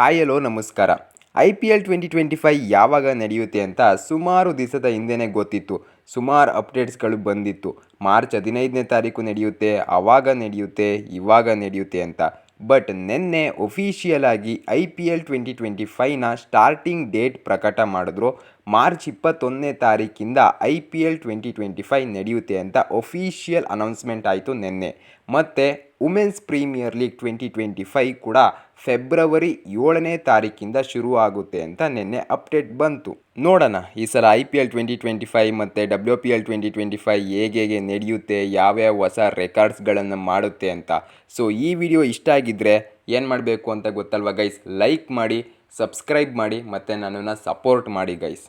Hi, hello, ನಮಸ್ಕಾರ. I P L twenty twenty five ಯಾವಾಗ ನಡೆಯುತ್ತೆ ಅಂತ ಸುಮಾರು ದಿವಸದ ಹಿಂದೆನೇ ಗೊತ್ತಿತ್ತು. ಸುಮಾರು ಅಪ್ಡೇಟ್ಸ್ಗಳು ಬಂದಿತ್ತು. ಮಾರ್ಚ್ ಹದಿನೈದನೇ ತಾರೀಕು ನಡೆಯುತ್ತೆ ಆವಾಗ ನಡೆಯುತ್ತೆ, ಇವಾಗ ನಡೆಯುತ್ತೆ ಅಂತ. ಬಟ್ ನಿನ್ನೆ ಒಫಿಷಿಯಲ್ ಆಗಿ I P L twenty twenty five starting date ಪ್ರಕಟ ಮಾಡಿದ್ರು. ಮಾರ್ಚ್ ಇಪ್ಪತ್ತೊಂದನೇ ತಾರೀಕಿಂದ I P L twenty twenty five ನಡೆಯುತ್ತೆ ಅಂತ ಒಫಿಷಿಯಲ್ ಅನೌನ್ಸ್ಮೆಂಟ್ ಆಯಿತು ನಿನ್ನೆ. ಮತ್ತು women's premier league twenty twenty five ಕೂಡ ಫೆಬ್ರವರಿ ಏಳನೇ ತಾರೀಕಿಂದ ಶುರು ಆಗುತ್ತೆ ಅಂತ ನಿನ್ನೆ ಅಪ್ಡೇಟ್ ಬಂತು. ನೋಡೋಣ, ಈ ಸಲ I P L twenty twenty five ಮತ್ತು W P L twenty twenty five ಹೇಗೆ ಹೇಗೆ ನಡೆಯುತ್ತೆ, ಯಾವ್ಯಾವ ಹೊಸ ರೆಕಾರ್ಡ್ಸ್ಗಳನ್ನು ಮಾಡುತ್ತೆ ಅಂತ. ಸೊ ಈ ವಿಡಿಯೋ ಇಷ್ಟ ಆಗಿದ್ದರೆ ಏನು ಮಾಡಬೇಕು ಅಂತ ಗೊತ್ತಲ್ವ ಗೈಸ್ ಲೈಕ್ ಮಾಡಿ ಸಬ್ಸ್ಕ್ರೈಬ್ ಮಾಡಿ, ಮತ್ತು ನನ್ನನ್ನು ಸಪೋರ್ಟ್ ಮಾಡಿ ಗೈಸ್